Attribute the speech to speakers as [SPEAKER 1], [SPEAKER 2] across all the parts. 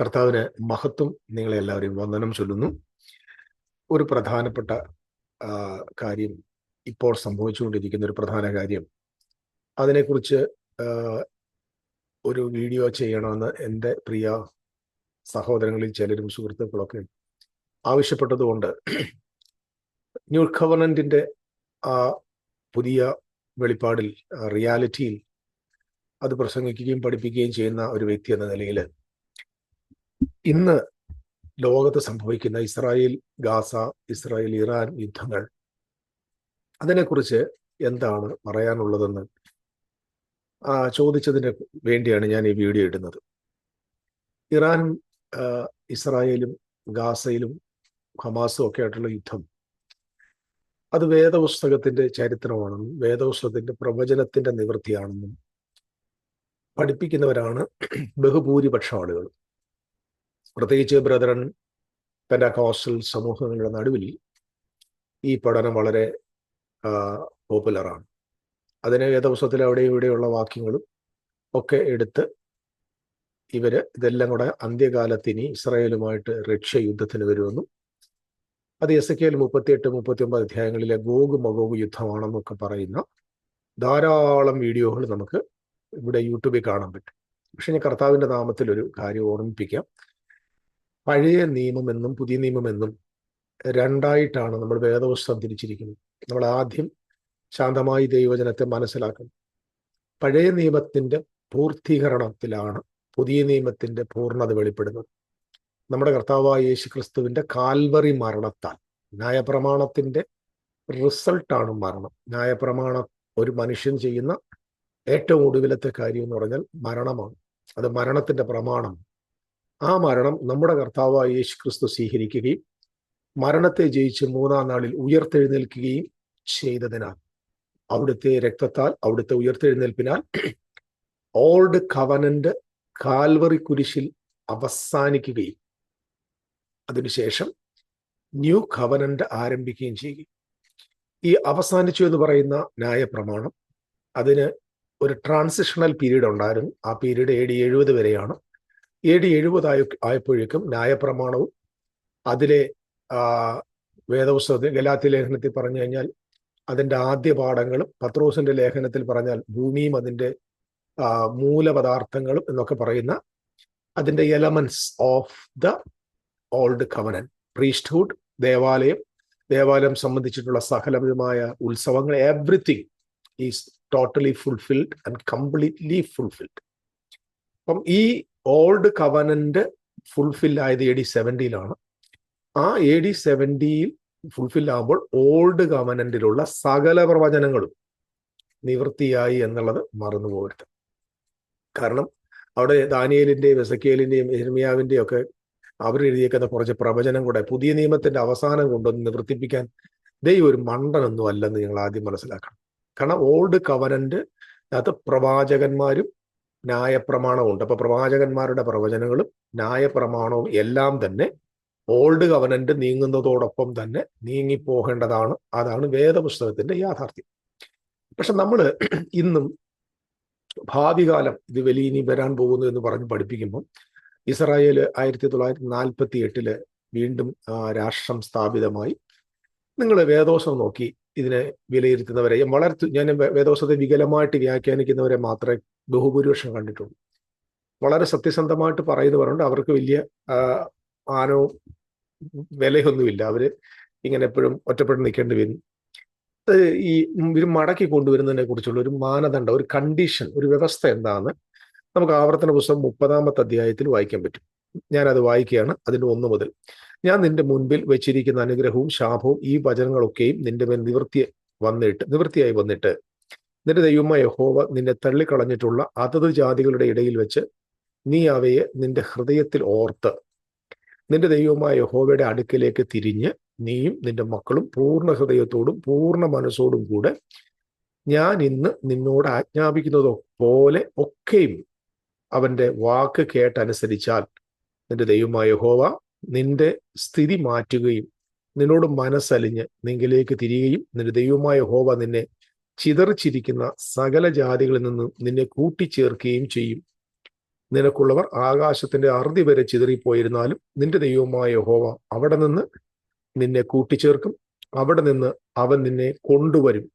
[SPEAKER 1] കർത്താവിന് മഹത്വം നിങ്ങളെ എല്ലാവരെയും വന്ദനം ചൊല്ലുന്നു. ഒരു പ്രധാനപ്പെട്ട കാര്യം ഇപ്പോൾ സംഭവിച്ചുകൊണ്ടിരിക്കുന്ന ഒരു പ്രധാന കാര്യം. അതിനെക്കുറിച്ച് ഒരു വീഡിയോ ചെയ്യണമെന്ന് എന്റെ പ്രിയ സഹോദരങ്ങളിൽ ചിലരും സുഹൃത്തുക്കളൊക്കെ ആവശ്യപ്പെട്ടതുകൊണ്ട് ന്യൂ കവനന്റിന്റെ ആ പുതിയ വെളിപ്പാടിൽ റിയാലിറ്റിയിൽ അത് പ്രസംഗിക്കുകയും പഠിപ്പിക്കുകയും ചെയ്യുന്ന ഒരു വ്യക്തി എന്ന നിലയിൽ ഇന്ന് ലോകത്ത് സംഭവിക്കുന്ന ഇസ്രായേൽ ഗാസ ഇസ്രായേൽ ഇറാൻ യുദ്ധങ്ങൾ അതിനെക്കുറിച്ച് എന്താണ് പറയാനുള്ളതെന്ന് ചോദിച്ചതിന് വേണ്ടിയാണ് ഞാൻ ഈ വീഡിയോ ഇടുന്നത്. ഇറാനും ഇസ്രായേലും ഗാസയിലും ഹമാസും ഒക്കെ ആയിട്ടുള്ള യുദ്ധം അത് വേദപുസ്തകത്തിന്റെ ചരിത്രമാണെന്നും വേദപുസ്തകത്തിന്റെ പ്രവചനത്തിന്റെ നിവൃത്തിയാണെന്നും പഠിപ്പിക്കുന്നവരാണ് ബഹുഭൂരിപക്ഷം ആളുകൾ പ്രത്യേകിച്ച് ബ്രദറൻ പെൻഡാക്കോസ്റ്റൽ സമൂഹങ്ങളുടെ നടുവിൽ ഈ പഠനം വളരെ പോപ്പുലറാണ് അതിന് വേദപുസ്തകത്തിൽ അവിടെ ഇവിടെയുള്ള വാക്യങ്ങളും ഒക്കെ എടുത്ത് ഇവർ ഇതെല്ലാം കൂടെ അന്ത്യകാലത്തിന് ഇസ്രായേലുമായിട്ട് റഷ്യ യുദ്ധത്തിന് വരുമെന്നും അത് എസ് കെയിൽ മുപ്പത്തിയെട്ട് മുപ്പത്തി ഒമ്പത് അധ്യായങ്ങളിലെ ഗോഗ് മഗോഗ് യുദ്ധമാണെന്നൊക്കെ പറയുന്ന ധാരാളം വീഡിയോകൾ നമുക്ക് ഇവിടെ യൂട്യൂബിൽ കാണാൻ പറ്റും. പക്ഷെ ഞാൻ കർത്താവിന്റെ നാമത്തിൽ ഒരു കാര്യം ഓർമ്മിപ്പിക്കാം. പഴയ നിയമമെന്നും പുതിയ നിയമമെന്നും രണ്ടായിട്ടാണ് നമ്മൾ വേദപുസ്തകം തിരിച്ചിരിക്കുന്നത്. നമ്മൾ ആദ്യം ശാന്തമായി ദൈവജനത്തെ മനസ്സിലാക്കണം. പഴയ നിയമത്തിന്റെ പൂർത്തീകരണത്തിലാണ് പുതിയ നിയമത്തിന്റെ പൂർണത വെളിപ്പെടുന്നത്. നമ്മുടെ കർത്താവായ യേശു ക്രിസ്തുവിന്റെ കാൽവറി മരണത്താൽ ന്യായപ്രമാണത്തിന്റെ റിസൾട്ടാണ് മരണം. ന്യായപ്രമാണം ഒരു മനുഷ്യൻ ചെയ്യുന്ന ഏറ്റവും ഒടുവിലത്തെ കാര്യം എന്ന് പറഞ്ഞാൽ മരണമാണ്. അത് മരണത്തിന്റെ പ്രമാണം ആ മരണം നമ്മുടെ കർത്താവായ യേശു ക്രിസ്തു സ്വീകരിക്കുകയും മരണത്തെ ജയിച്ച് മൂന്നാം നാളിൽ ഉയർത്തെഴുന്നേൽക്കുകയും ചെയ്തതിനാൽ അവിടുത്തെ രക്തത്താൽ അവിടുത്തെ ഉയർത്തെഴുന്നേൽപ്പിനാൽ ഓൾഡ് കവനന്റ് കാൽവറി കുരിശിൽ അവസാനിക്കുകയും അതിനുശേഷം ന്യൂ കവനന്റ് ആരംഭിക്കുകയും ചെയ്യും. ഈ അവസാനിച്ചു എന്ന് പറയുന്ന ന്യായപ്രമാണം അതിന് ഒരു ട്രാൻസിഷണൽ പീരീഡ് ഉണ്ടായിരുന്നു. ആ പീരീഡ് എ എഴുപത് വരെയാണ്. എ ഡി എഴുപതായ ആയപ്പോഴേക്കും ന്യായപ്രമാണവും അതിലെ വേദപുസ്തകത്തിൽ ഗലാത്തി ലേഖനത്തിൽ പറഞ്ഞു കഴിഞ്ഞാൽ അതിന്റെ ആദ്യ പാഠങ്ങളും പത്രോസിന്റെ ലേഖനത്തിൽ പറഞ്ഞാൽ ഭൂമിയും അതിന്റെ മൂലപദാർത്ഥങ്ങളും എന്നൊക്കെ പറയുന്ന അതിന്റെ elements of the old covenant priesthood ദേവാലയം ദേവാലയം സംബന്ധിച്ചിട്ടുള്ള സകലവിധമായ ഉത്സവങ്ങൾ everything is totally fulfilled and completely fulfilled അപ്പം ഈ ഓൾഡ് കവനന്റ് ഫുൾഫിൽ ആയത് എ ഡി സെവന്റിയിലാണ് ആ എ ഡി സെവന്റിയിൽ ഫുൾഫിൽ ആകുമ്പോൾ ഓൾഡ് കവനന്റിലുള്ള സകല പ്രവചനങ്ങളും നിവൃത്തിയായി എന്നുള്ളത് മറന്നു പോകരുത്. കാരണം അവിടെ ദാനിയേലിന്റെയും എസക്കേലിന്റെയും എരുമിയാവിന്റെയും ഒക്കെ അവരെഴുതിയേക്കുന്ന കുറച്ച് പ്രവചനം കൂടെ പുതിയ നിയമത്തിന്റെ അവസാനം കൊണ്ടൊന്ന് നിവർത്തിപ്പിക്കാൻ ദൈവം ഒരു മണ്ടനൊന്നും അല്ലെന്ന് നിങ്ങൾ ആദ്യം മനസ്സിലാക്കണം. കാരണം ഓൾഡ് കവനന്റ് അകത്ത് പ്രവാചകന്മാരും ന്യായപ്രമാണവും ഉണ്ട് അപ്പൊ പ്രവാചകന്മാരുടെ പ്രവചനങ്ങളും ന്യായപ്രമാണവും എല്ലാം തന്നെ ഓൾഡ് കവനന്റ് നീങ്ങുന്നതോടൊപ്പം തന്നെ നീങ്ങിപ്പോകേണ്ടതാണ്. അതാണ് വേദപുസ്തകത്തിന്റെ യാഥാർത്ഥ്യം. പക്ഷെ നമ്മൾ ഇന്നും ഭാവി കാലം ഇത് വലിയ ഇനി വരാൻ പോകുന്നു എന്ന് പറഞ്ഞ് പഠിപ്പിക്കുമ്പോൾ ഇസ്രായേൽ ആയിരത്തി തൊള്ളായിരത്തി നാൽപ്പത്തി എട്ടിൽ വീണ്ടും രാഷ്ട്രം സ്ഥാപിതമായി. നിങ്ങൾ വേദോസം നോക്കി ഇതിനെ വിലയിരുത്തുന്നവരെ. വളരെ ഞാൻ വേ- വേദോസത്തെ വികലമായിട്ട് വ്യാഖ്യാനിക്കുന്നവരെ മാത്രമേ ബഹുഭൂരിപക്ഷം കണ്ടിട്ടുള്ളൂ. വളരെ സത്യസന്ധമായിട്ട് പറയുന്നവരുണ്ട്. അവർക്ക് വലിയ ആനവും വിലയൊന്നുമില്ല. അവർ ഇങ്ങനെ എപ്പോഴും ഒറ്റപ്പെട്ട് നിൽക്കേണ്ടി വരും. ഈ മടക്കി കൊണ്ടുവരുന്നതിനെ കുറിച്ചുള്ള ഒരു മാനദണ്ഡം ഒരു കണ്ടീഷൻ ഒരു വ്യവസ്ഥ എന്താന്ന് നമുക്ക് ആവർത്തന പുസ്തകം മുപ്പതാമത്തെ അധ്യായത്തിൽ വായിക്കാൻ പറ്റും. ഞാനത് വായിക്കുകയാണ്. അതിന്റെ ഒന്ന് മുതൽ ഞാൻ നിന്റെ മുൻപിൽ വെച്ചിരിക്കുന്ന അനുഗ്രഹവും ശാപവും ഈ വചനങ്ങളൊക്കെയും നിന്റെ മേൽ നിവൃത്തി വന്നിട്ട് നിവൃത്തിയായി വന്നിട്ട് നിന്റെ ദൈവമായ യഹോവ നിന്നെ തള്ളിക്കളഞ്ഞിട്ടുള്ള അതത് ജാതികളുടെ ഇടയിൽ വെച്ച് നീ അവയെ നിന്റെ ഹൃദയത്തിൽ ഓർത്ത് നിന്റെ ദൈവമായ യഹോവയുടെ അടുക്കിലേക്ക് തിരിഞ്ഞ് നീയും നിന്റെ മക്കളും പൂർണ ഹൃദയത്തോടും പൂർണ മനസ്സോടും കൂടെ ഞാൻ ഇന്ന് നിന്നോട് ആജ്ഞാപിക്കുന്നതോ പോലെ ഒക്കെയും അവന്റെ വാക്ക് കേട്ടനുസരിച്ചാൽ നിന്റെ ദൈവമായ യഹോവ നിന്റെ സ്ഥിതി മാറ്റുകയും നിന്നോട് മനസ്സലിഞ്ഞ് നിങ്കിലേക്ക് തിരികെയും നിന്റെ ദൈവമായ ഹോവ നിന്നെ ചിതറിച്ചിരിക്കുന്ന സകല ജാതികളിൽ നിന്നും നിന്നെ കൂട്ടിച്ചേർക്കുകയും ചെയ്യും. നിനക്കുള്ളവർ ആകാശത്തിന്റെ അറുതി വരെ ചിതറിപ്പോയിരുന്നാലും നിന്റെ ദൈവമായ ഹോവ അവിടെ നിന്ന് നിന്നെ കൂട്ടിച്ചേർക്കും. അവിടെ നിന്ന് അവൻ നിന്നെ കൊണ്ടുവരും.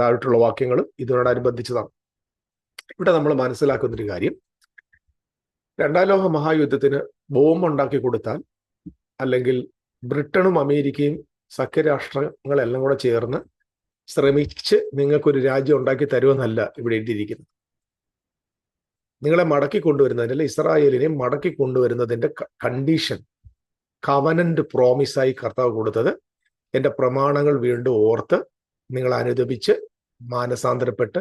[SPEAKER 1] താഴോട്ടുള്ള വാക്യങ്ങൾ ഇതിനോടനുബന്ധിച്ചതാണ് ഇവിടെ നമ്മൾ മനസ്സിലാക്കുന്നൊരു കാര്യം രണ്ടാം ലോക മഹായുദ്ധത്തിന് ബോംബ് ഉണ്ടാക്കി കൊടുത്താൽ അല്ലെങ്കിൽ ബ്രിട്ടനും അമേരിക്കയും സഖ്യരാഷ്ട്രങ്ങളെല്ലാം കൂടെ ചേർന്ന് ശ്രമിച്ച് നിങ്ങൾക്കൊരു രാജ്യം ഉണ്ടാക്കി തരുമെന്നല്ല ഇവിടെ എഴുതിയിരിക്കുന്നത്. നിങ്ങളെ മടക്കി കൊണ്ടുവരുന്നതിന് ഇസ്രായേലിനെ മടക്കി കൊണ്ടുവരുന്നതിന്റെ കണ്ടീഷൻ കവനന്റ് പ്രോമിസായി കർത്താവ് കൊടുത്തത് എന്റെ പ്രമാണങ്ങൾ വീണ്ടും ഓർത്ത് നിങ്ങൾ അനുദപിച്ച് മാനസാന്തരപ്പെട്ട്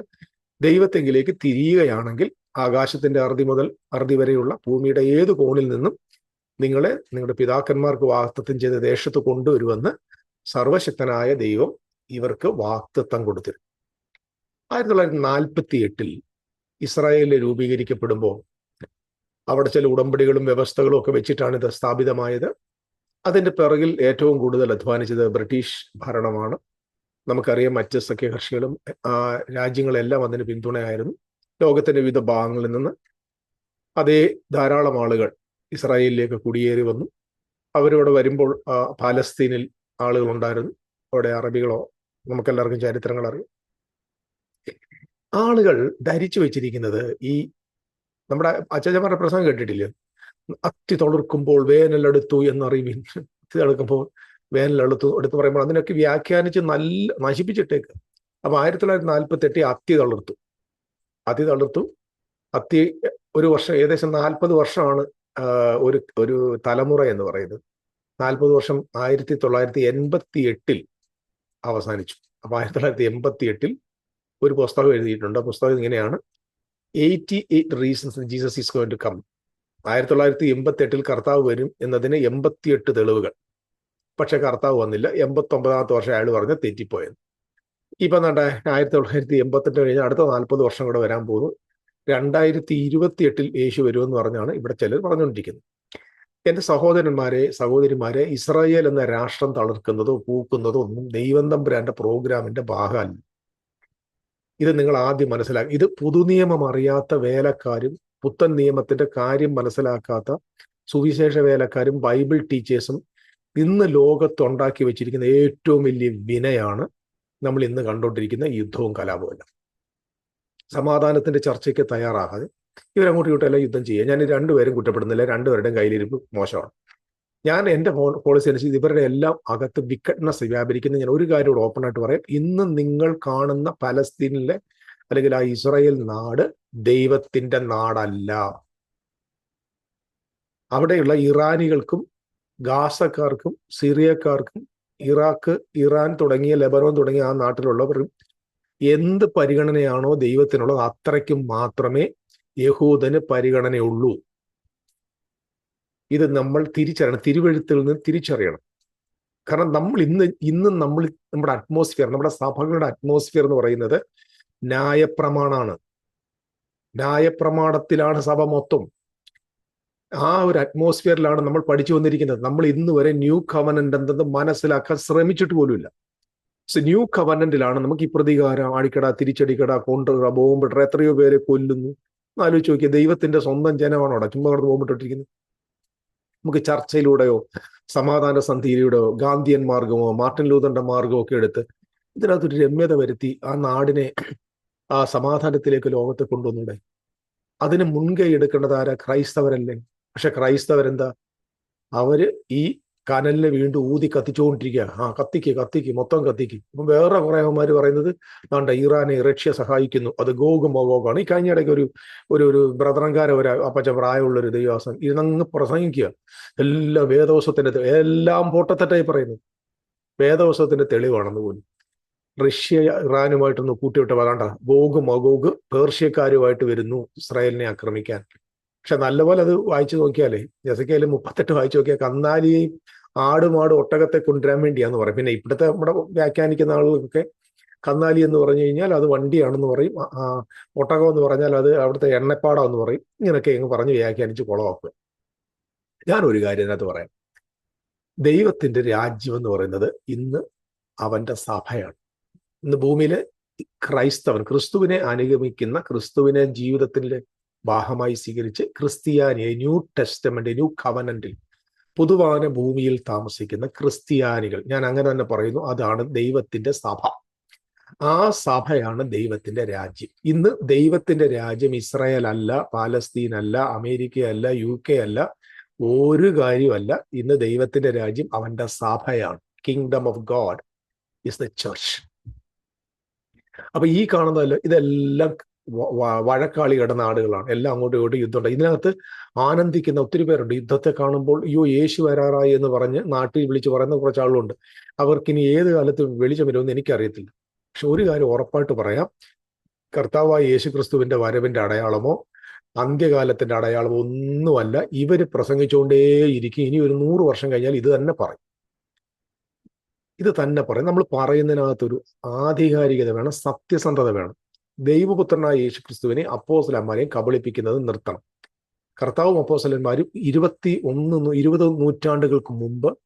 [SPEAKER 1] ദൈവത്തെങ്കിലേക്ക് തിരിയുകയാണെങ്കിൽ ആകാശത്തിന്റെ അറുതി മുതൽ അറുതി വരെയുള്ള ഭൂമിയുടെ ഏത് കോണിൽ നിന്നും നിങ്ങളെ നിങ്ങളുടെ പിതാക്കന്മാർക്ക് വാക്തത്വം ചെയ്ത ദേശത്ത് കൊണ്ടുവരുമെന്ന് സർവശക്തനായ ദൈവം ഇവർക്ക് വാക്തത്വം കൊടുത്തിരുന്നു. ആയിരത്തി തൊള്ളായിരത്തി നാൽപ്പത്തി എട്ടിൽ ഇസ്രായേലിൽ രൂപീകരിക്കപ്പെടുമ്പോൾ അവിടെ ചില ഉടമ്പടികളും വ്യവസ്ഥകളും ഒക്കെ വെച്ചിട്ടാണ് ഇത് സ്ഥാപിതമായത്. അതിന്റെ പിറകിൽ ഏറ്റവും കൂടുതൽ അധ്വാനിച്ചത് ബ്രിട്ടീഷ് ഭരണമാണ്. നമുക്കറിയാം മറ്റ് സഖ്യകക്ഷികളും രാജ്യങ്ങളെല്ലാം അതിന് പിന്തുണയായിരുന്നു. ലോകത്തിന്റെ വിവിധ ഭാഗങ്ങളിൽ നിന്ന് അതേ ധാരാളം ആളുകൾ ഇസ്രായേലിലേക്ക് കുടിയേറി വന്നു. അവരിവിടെ വരുമ്പോൾ പാലസ്തീനിൽ ആളുകൾ ഉണ്ടായിരുന്നു അവിടെ അറബികളോ നമുക്കെല്ലാവർക്കും ചരിത്രങ്ങൾ അറിയാം. ആളുകൾ ധരിച്ചു വെച്ചിരിക്കുന്നത് ഈ നമ്മുടെ അച്ഛന്മാരുടെ പ്രസംഗം കേട്ടിട്ടില്ല? അത്തി തളിർക്കുമ്പോൾ വേനലെടുത്തു എന്നറിയുവിൻ അത്തി തളിർക്കുമ്പോൾ വേനലെടുത്തു എടുത്ത് പറയുമ്പോൾ അതിനൊക്കെ വ്യാഖ്യാനിച്ച് നല്ല നശിപ്പിച്ചിട്ടേക്ക്. അപ്പൊ ആയിരത്തി തൊള്ളായിരത്തി നാൽപ്പത്തി അത്തി തളിർത്തു. അതി തളിർത്തു. അത്തി ഒരു വർഷം ഏകദേശം നാൽപ്പത് വർഷമാണ് ഒരു ഒരു തലമുറ എന്ന് പറയുന്നത്. നാൽപ്പത് വർഷം ആയിരത്തി തൊള്ളായിരത്തി എൺപത്തി എട്ടിൽ അവസാനിച്ചു. അപ്പൊ ആയിരത്തി തൊള്ളായിരത്തി എൺപത്തി എട്ടിൽ ഒരു പുസ്തകം എഴുതിയിട്ടുണ്ട്. ആ പുസ്തകം ഇങ്ങനെയാണ്. Eighty eight reasons Jesus is going to come. ആയിരത്തി തൊള്ളായിരത്തി എൺപത്തി എട്ടിൽ കർത്താവ് വരും എന്നതിന് എൺപത്തിയെട്ട് തെളിവുകൾ. പക്ഷെ കർത്താവ് വന്നില്ല. എൺപത്തി ഒമ്പതാമത്തെ വർഷം അയാൾ പറഞ്ഞ് തെറ്റിപ്പോയത് ഇപ്പൊ എന്താ ആയിരത്തി തൊള്ളായിരത്തി എൺപത്തെട്ട് കഴിഞ്ഞ് അടുത്ത നാൽപ്പത് വർഷം കൂടെ വരാൻ പോകുന്നു. രണ്ടായിരത്തി ഇരുപത്തി എട്ടിൽ യേശു വരുമെന്ന് പറഞ്ഞാണ് ഇവിടെ ചിലർ പറഞ്ഞുകൊണ്ടിരിക്കുന്നത്. എന്റെ സഹോദരന്മാരെ സഹോദരിമാരെ ഇസ്രായേൽ എന്ന രാഷ്ട്രം തളർക്കുന്നതോ പൂക്കുന്നതോ ഒന്നും ദൈവം തമ്പുരാന്റെ പ്രോഗ്രാമിന്റെ ഭാഗമല്ല. ഇത് നിങ്ങൾ ആദ്യം മനസ്സിലാക്കി. ഇത് പുതുനിയമം അറിയാത്ത വേലക്കാരും പുത്തൻ നിയമത്തിന്റെ കാര്യം മനസ്സിലാക്കാത്ത സുവിശേഷ വേലക്കാരും ബൈബിൾ ടീച്ചേഴ്സും ഇന്ന് ലോകത്തുണ്ടാക്കി വെച്ചിരിക്കുന്ന ഏറ്റവും വലിയ വിനയാണ് നമ്മൾ ഇന്ന് കണ്ടുകൊണ്ടിരിക്കുന്ന യുദ്ധവും കലാപവും സമാധാനത്തിന്റെ ചർച്ചയ്ക്ക് തയ്യാറാകാതെ ഇവരങ്ങോട്ടും ഇങ്ങോട്ടും യുദ്ധം ചെയ്യുക. ഞാൻ രണ്ടുപേരും കുറ്റപ്പെടുന്നില്ല. രണ്ടുപേരുടെയും കയ്യിലിരിപ്പ് മോശമാണ്. ഞാൻ എന്റെ പോളിസി അനുസരിച്ച് ഇവരുടെ എല്ലാം അകത്ത് വിക്കറ്റ്നസ് വ്യാപരിക്കുന്ന ഞാൻ ഒരു കാര്യം ഓപ്പൺ ആയിട്ട് പറയാം. ഇന്ന് നിങ്ങൾ കാണുന്ന പലസ്തീനിലെ അല്ലെങ്കിൽ ആ ഇസ്രായേൽ നാട് ദൈവത്തിന്റെ നാടല്ല. അവിടെയുള്ള ഇറാനികൾക്കും ഗാസക്കാർക്കും സിറിയക്കാർക്കും ഇറാഖ് ഇറാൻ തുടങ്ങിയ ലെബനോൻ തുടങ്ങിയ ആ നാട്ടിലുള്ളവർ എന്ത് പരിഗണനയാണോ ദൈവത്തിനുള്ളത് അത്രയ്ക്കും മാത്രമേ യഹൂദന് പരിഗണനയുള്ളൂ. ഇത് നമ്മൾ തിരിച്ചറിയണം തിരുവഴുത്തിൽ നിന്ന് തിരിച്ചറിയണം. കാരണം നമ്മൾ ഇന്ന് ഇന്ന് നമ്മൾ നമ്മുടെ അറ്റ്മോസ്ഫിയർ നമ്മുടെ സഭകളുടെ അറ്റ്മോസ്ഫിയർ എന്ന് പറയുന്നത് ന്യായപ്രമാണാണ് ന്യായപ്രമാണത്തിലാണ് സഭ മൊത്തം. ആ ഒരു അറ്റ്മോസ്ഫിയറിലാണ് നമ്മൾ പഠിച്ചു വന്നിരിക്കുന്നത്. നമ്മൾ ഇന്ന് വരെ ന്യൂ കവനന്റ് എന്തെന്ന് മനസ്സിലാക്കാൻ ശ്രമിച്ചിട്ട് പോലുമില്ല. സോ ന്യൂ കവനന്റിലാണ് നമുക്ക് ഈ പ്രതികാരം അടിക്കട തിരിച്ചടിക്കട കൊണ്ടുക ബോംബിട്ട എത്രയോ പേരെ കൊല്ലുന്നു. ആലോചിച്ച് നോക്കിയ ദൈവത്തിന്റെ സ്വന്തം ജനമാണോ അവിടെ ചുമ്മാ കടന്ന് ബോംബിട്ടിരിക്കുന്നത് നമുക്ക് ചർച്ചയിലൂടെയോ സമാധാന സന്ധിയിലൂടെയോ ഗാന്ധിയൻ മാർഗമോ മാർട്ടിൻ ലൂതറിന്റെ മാർഗമോ ഒക്കെ എടുത്ത് ഇതിനകത്തൊരു രമ്യത വരുത്തി ആ നാടിനെ ആ സമാധാനത്തിലേക്ക് ലോകത്തെ കൊണ്ടുവന്നൂടെ? അതിന് മുൻകൈ എടുക്കേണ്ടത് ആരാ? ക്രൈസ്തവരല്ലേ? പക്ഷെ ക്രൈസ്തവരെന്താ? അവർ ഈ കനലിനെ വീണ്ടും ഊതി കത്തിച്ചുകൊണ്ടിരിക്കുക ആ കത്തിക്ക് കത്തിക്ക് മൊത്തം കത്തിക്ക്. ഇപ്പം വേറെ കുറെ അവന്മാർ പറയുന്നത് വേണ്ട ഇറാനെ റഷ്യ സഹായിക്കുന്നു. അത് ഗോഗ് മൊഗോഗാണ് ഈ കഴിഞ്ഞ ഇടയ്ക്ക് ഒരു ഒരു ഒരു ബ്രദറങ്കാര ഒരു അപ്പച്ച പ്രായമുള്ള ഒരു ദൈവാസം ഇരുന്നങ്ങ് പ്രസംഗിക്കുക എല്ലാ വേദവസത്തിന്റെ എല്ലാം പൊട്ടത്തെറ്റായി പറയുന്നു. വേദവസത്തിന്റെ തെളിവാണെന്ന് പോലും. റഷ്യ ഇറാനുമായിട്ടൊന്ന് കൂട്ടിവിട്ട് വരാണ്ട ഗോഗ് മഗോഗ് പേർഷ്യക്കാരുമായിട്ട് വരുന്നു ഇസ്രായേലിനെ ആക്രമിക്കാൻ. പക്ഷെ നല്ലപോലെ അത് വായിച്ചു നോക്കിയാലേ ജസക്കയിൽ മുപ്പത്തെട്ട് വായിച്ചു നോക്കിയാൽ കന്നാലിയെയും ആടുമാട് ഒട്ടകത്തെ കൊണ്ടുവരാൻ വേണ്ടിയാന്ന് പറയും. പിന്നെ ഇവിടുത്തെ നമ്മുടെ വ്യാഖ്യാനിക്കുന്ന ആളുകൾക്കൊക്കെ കന്നാലി എന്ന് പറഞ്ഞു കഴിഞ്ഞാൽ അത് വണ്ടിയാണെന്ന് പറയും. ഒട്ടകം എന്ന് പറഞ്ഞാൽ അത് അവിടുത്തെ എണ്ണപ്പാടാന്ന് പറയും. ഇങ്ങനെയൊക്കെ അങ്ങ് പറഞ്ഞ് വ്യാഖ്യാനിച്ച് കുളമാക്കുക. ഞാനൊരു കാര്യം അതിനകത്ത് പറയാം. ദൈവത്തിന്റെ രാജ്യം എന്ന് പറയുന്നത് ഇന്ന് അവന്റെ സഭയാണ്. ഇന്ന് ഭൂമിയിലെ ക്രൈസ്തവൻ ക്രിസ്തുവിനെ അനുഗമിക്കുന്ന ക്രിസ്തുവിനെ ജീവിതത്തിന്റെ ബാഹമായി സ്വീകരിച്ച് ക്രിസ്ത്യാനിയെ ന്യൂ ടെസ്റ്റമെന്റ് ന്യൂ കവനന്റിൽ പൊതുവാന ഭൂമിയിൽ താമസിക്കുന്ന ക്രിസ്ത്യാനികൾ. ഞാൻ അങ്ങനെ തന്നെ പറയുന്നു അതാണ് ദൈവത്തിന്റെ സഭ. ആ സഭയാണ് ദൈവത്തിന്റെ രാജ്യം. ഇന്ന് ദൈവത്തിന്റെ രാജ്യം ഇസ്രായേൽ അല്ല പാലസ്തീൻ അല്ല അമേരിക്ക അല്ല യു കെ അല്ല ഒരു കാര്യമല്ല. ഇന്ന് ദൈവത്തിന്റെ രാജ്യം അവന്റെ സഭയാണ്. Kingdom of God is the church അപ്പൊ ഈ കാണുന്നതല്ല ഇതെല്ലാം വഴക്കാളികളുടെ നാടുകളാണ് എല്ലാം അങ്ങോട്ടും ഇങ്ങോട്ടും യുദ്ധമുണ്ട്. ഇതിനകത്ത് ആനന്ദിക്കുന്ന ഒത്തിരി പേരുണ്ട്. യുദ്ധത്തെ കാണുമ്പോൾ അയ്യോ യേശു വരാറായി എന്ന് പറഞ്ഞ് നാട്ടിൽ വിളിച്ച് പറയുന്ന കുറച്ച് ആളുകളുണ്ട്. അവർക്കിനി ഏത് കാലത്ത് വെളിച്ചം വരുമെന്ന് എനിക്കറിയത്തില്ല. പക്ഷെ ഒരു കാര്യം ഉറപ്പായിട്ട് പറയാം. കർത്താവായ യേശു ക്രിസ്തുവിന്റെ വരവിന്റെ അടയാളമോ അന്ത്യകാലത്തിന്റെ അടയാളമോ ഒന്നുമല്ല. ഇവർ പ്രസംഗിച്ചുകൊണ്ടേയിരിക്കും. ഇനി ഒരു നൂറ് വർഷം കഴിഞ്ഞാൽ ഇത് തന്നെ പറയും. ഇത് തന്നെ പറയും. നമ്മൾ പറയുന്നതിനകത്തൊരു ആധികാരികത വേണം സത്യസന്ധത വേണം. ദൈവപുത്രനായ യേശു ക്രിസ്തുവിനെ അപ്പോസലന്മാരെയും കബളിപ്പിക്കുന്നത് നിർത്തണം. കർത്താവും അപ്പോസലന്മാരും ഇരുപത്തി ഒന്ന് ഇരുപത് നൂറ്റാണ്ടുകൾക്ക് മുമ്പ്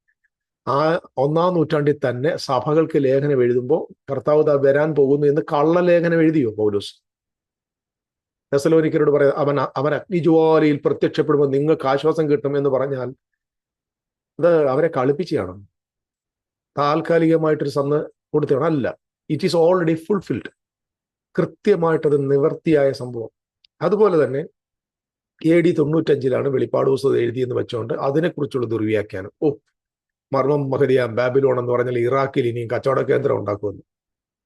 [SPEAKER 1] ആ ഒന്നാം നൂറ്റാണ്ടിൽ തന്നെ സഭകൾക്ക് ലേഖനം എഴുതുമ്പോൾ കർത്താവ് വരാൻ പോകുന്നു എന്ന് കള്ളലേഖനം എഴുതിയോ പൗലൂസ്? എസലോനിക്കരോട് പറയാം അവൻ അവൻ അഗ്നിജ്വാലയിൽ പ്രത്യക്ഷപ്പെടുമ്പോൾ നിങ്ങൾക്ക് ആശ്വാസം കിട്ടും എന്ന് പറഞ്ഞാൽ അത് അവരെ കളിപ്പിച്ചാണ് താൽക്കാലികമായിട്ടൊരു സന്ന് കൊടുത്തതാണ് അല്ല. ഇറ്റ് ഈസ് ഓൾറെഡി ഫുൾഫിൽഡ് കൃത്യമായിട്ടത് നിവർത്തിയായ സംഭവം. അതുപോലെ തന്നെ എ ഡി തൊണ്ണൂറ്റഞ്ചിലാണ് വെളിപ്പാട് പുസ്തകം എഴുതിയെന്ന് വെച്ചുകൊണ്ട് അതിനെക്കുറിച്ചുള്ള ദുർവ്യാഖ്യാനം. ഓ മർമ്മം മഹരിയ ബാബിലോൺ എന്ന് പറഞ്ഞാൽ ഇറാഖിൽ ഇനിയും കച്ചവട കേന്ദ്രം ഉണ്ടാക്കുമെന്ന്.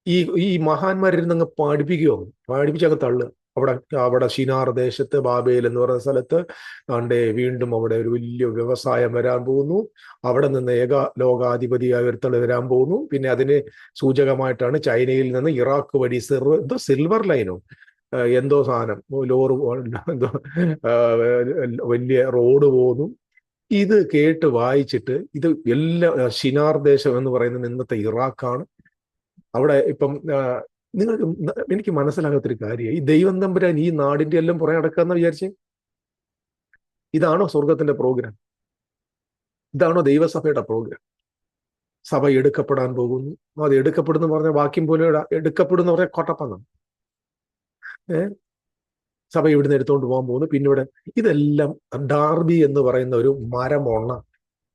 [SPEAKER 1] ഈ ഈ മഹാന്മാരിൽ അങ്ങ് പഠിപ്പിക്കുമോ പഠിപ്പിച്ചങ്ങ് തള്ളു. അവിടെ അവിടെ ഷിനാർ ദേശത്ത് ബാബേൽ എന്ന് പറയുന്ന സ്ഥലത്ത് ആണ്ടേ വീണ്ടും അവിടെ ഒരു വലിയ വ്യവസായം വരാൻ പോകുന്നു. അവിടെ നിന്ന് ഏക ലോകാധിപതിയായ ഒരുത്തൾ വരാൻ പോകുന്നു. പിന്നെ അതിന് സൂചകമായിട്ടാണ് ചൈനയിൽ നിന്ന് ഇറാഖ് വഴി സിർ എന്തോ സിൽവർ ലൈനോ എന്തോ സാധനം ലോറ് എന്തോ വലിയ റോഡ് പോകുന്നു ഇത് കേട്ട് വായിച്ചിട്ട് ഇത് എല്ലാ ഷിനാർ ദേശം എന്ന് പറയുന്നത് ഇന്നത്തെ ഇറാഖാണ്. അവിടെ ഇപ്പം നിങ്ങൾക്ക് എനിക്ക് മനസ്സിലാകാത്തൊരു കാര്യം. ഈ ദൈവം തമ്പുരാൻ ഈ നാടിന്റെ എല്ലാം പുറകെ നടക്കാന്ന് വിചാരിച്ചേ? ഇതാണോ സ്വർഗത്തിന്റെ പ്രോഗ്രാം ഇതാണോ ദൈവസഭയുടെ പ്രോഗ്രാം സഭ എടുക്കപ്പെടാൻ പോകുന്നു. അത് എടുക്കപ്പെടുന്നു പറഞ്ഞ വാക്യം പോലെ എടുക്കപ്പെടുന്ന പറഞ്ഞ കൊട്ടപ്പന്നാണ് ഏ? സഭ ഇവിടുന്ന് എടുത്തുകൊണ്ട് പോകാൻ പോകുന്നു. പിന്നെ ഇവിടെ ഇതെല്ലാം ഡാർബി എന്ന് പറയുന്ന ഒരു മരമൊണ്ണ